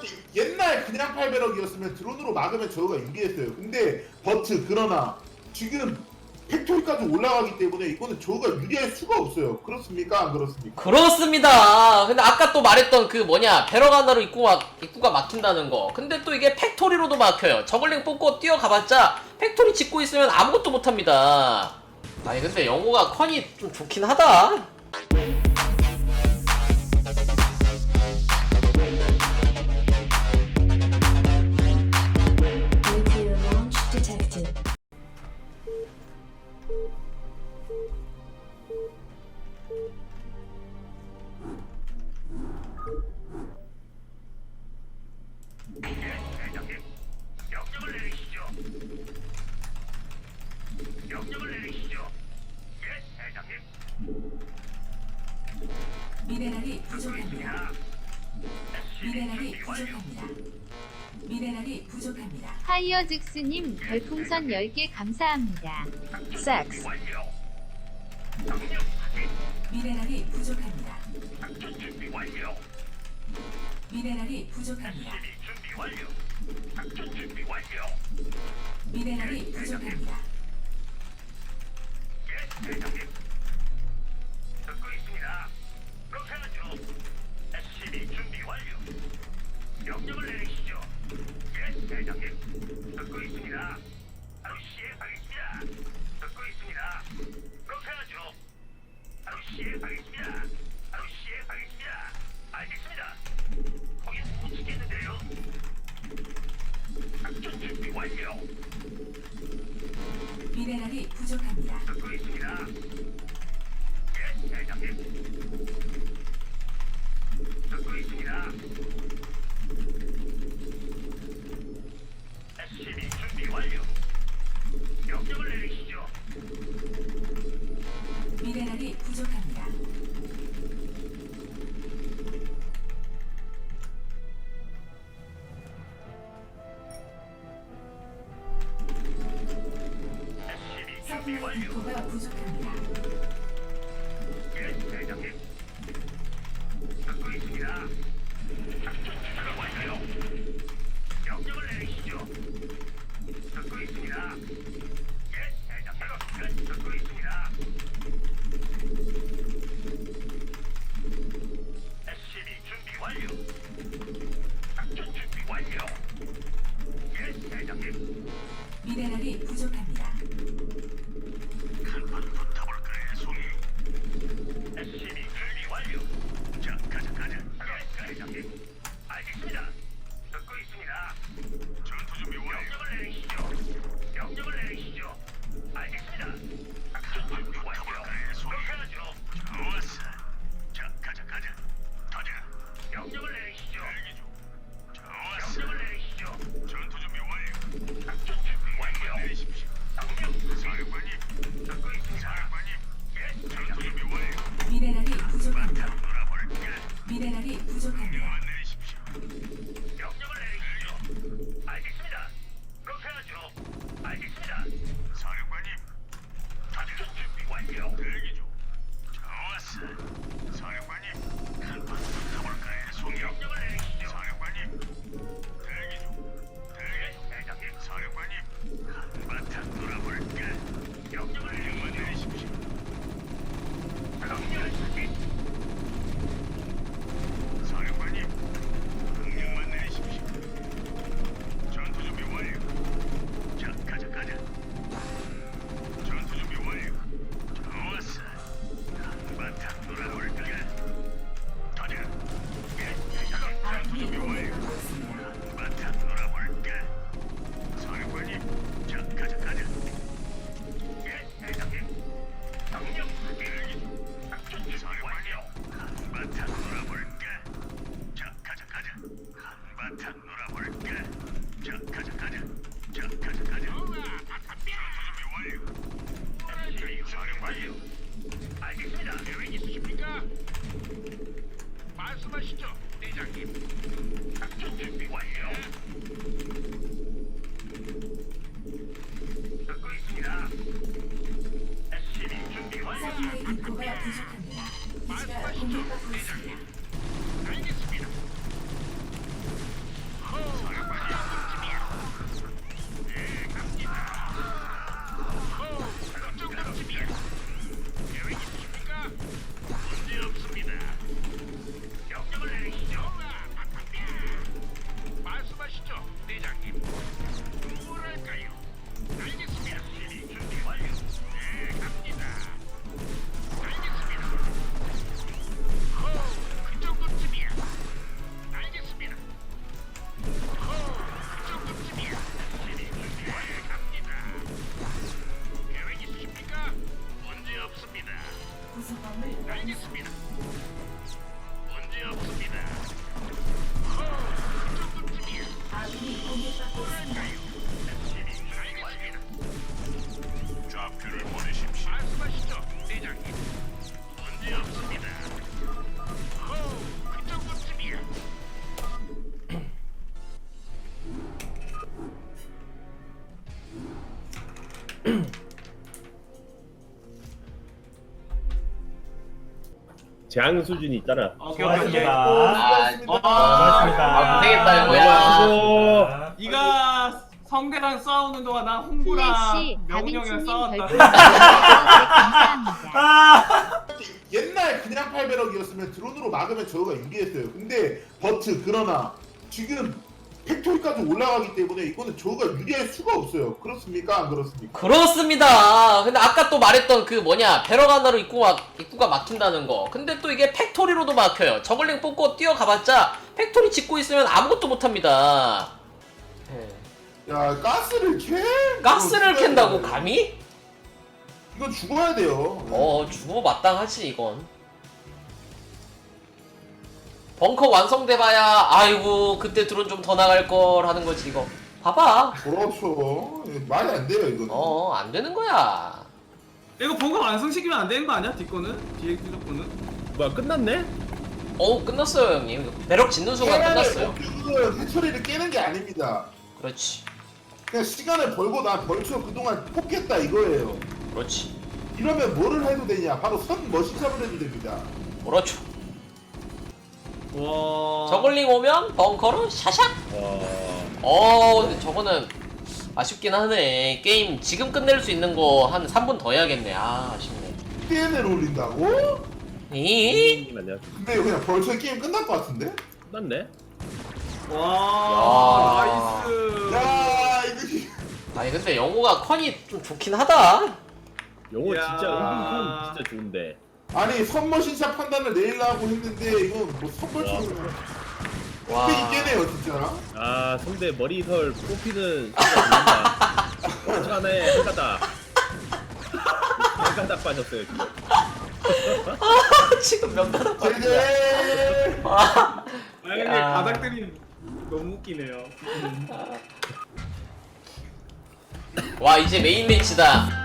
때 옛날 그냥 800억이었으면 드론으로 막으면 저희가 유리했어요. 근데 버트 그러나 지금 팩토리까지 올라가기 때문에 이거는 저희가 유리할 수가 없어요. 그렇습니까? 안 그렇습니까? 그렇습니다. 근데 아까 또 말했던 그 뭐냐 배럭 하나로 입구가 입구가 막힌다는 거. 근데 또 이게 팩토리로도 막혀요. 저글링 뽑고 뛰어가봤자 팩토리 짓고 있으면 아무것도 못합니다. 아니 근데 영호가 컨이 좀 좋긴 하다. 파이어즉스님 별풍선 10개 감사합니다. 섹스. 미네랄이 부족합니다. 미네랄이 부족합니다. 미네랄이 부족합니다. 부족합니다. 듣고 있습니다. 예, 잘 SCB 준비 완료. 명령을 내리 미네랄이 부족합니다. 말씀하시죠, 대장님. 작전 준비 완료. 알겠습니다. 재앙 수준이 있잖아. 오케이 오케이 오케이. 아, 고맙습니다. 아, 고생했다, 이거야. 수고. 네가 성대랑 싸우는 동안 나 홍구랑 다빈치님 싸웠다. 별풍선 10개 감사합니다. 옛날 그냥 800억이었으면 드론으로 막으면 저우가 유리했어요. 근데 버트 그러나 지금 팩토리까지 올라가기 때문에 이거는 저우가 유리할 수가 없어요. 그렇습니까? 안 그렇습니까? 그렇습니다. 근데 아까 또 말했던 그 뭐냐 배럭 하나로 입구가 입구가 막힌다는 거. 근데 또 이게 팩토리로도 막혀요. 저글링 뽑고 뛰어가봤자 팩토리 짓고 있으면 아무것도 못합니다. 예. 야 가스를 캐? 가스를 이거 캔다고 돼요. 감히? 이건 죽어야 돼요. 어 죽어 마땅하지 이건. 벙커 완성돼봐야 아이고 그때 드론 좀 더 나갈 걸 하는 거지 이거. 봐봐. 그렇죠. 이거 말이 안 돼요 이거는. 어 안 되는 거야. 이거 번거 완성시키면 안 되는 거 아니야? 뒷거는? 뒤에 뒤거는? 뭐야 끝났네? 어 끝났어요 형님. 배럭 짓는 순간 끝났어요. 이거는 해처리를 깨는 게 아닙니다. 그렇지. 그냥 시간을 벌고 나 벌써 그동안 뽑겠다 이거예요. 그렇지. 이러면 뭐를 해도 되냐? 바로 선 머신샵을 해도 됩니다. 그렇죠. 와. 저글링 오면 벙커로 샤샥. 와. 어 근데 저거는 아쉽긴 하네. 게임 지금 끝낼 수 있는 거 한 3분 더 해야겠네. 아 아쉽네. DN을 올린다고? 이? 님 안녕. 근데 이거 그냥 벌써 게임 끝날 것 같은데? 끝났네. 와. 야. 나이스. 야 이거 아니 근데 영호가 컨이 좀 좋긴 하다. 영호 야. 진짜 은근 진짜 좋은데. 아니 선머신샵 판단을 내리려고 했는데 이건 뭐 선벌처럼 와. 깨긴 깨네요 진짜. 아 성대 머리털 뽑히는 소리가 들린다. 시간에 한 가닥. 한 가닥 빠졌어요 지금. 지금 명단은 빠지냐. 제제. 아, 아 근데 야. 바닥들이 너무 웃기네요. 와 이제 메인 매치다.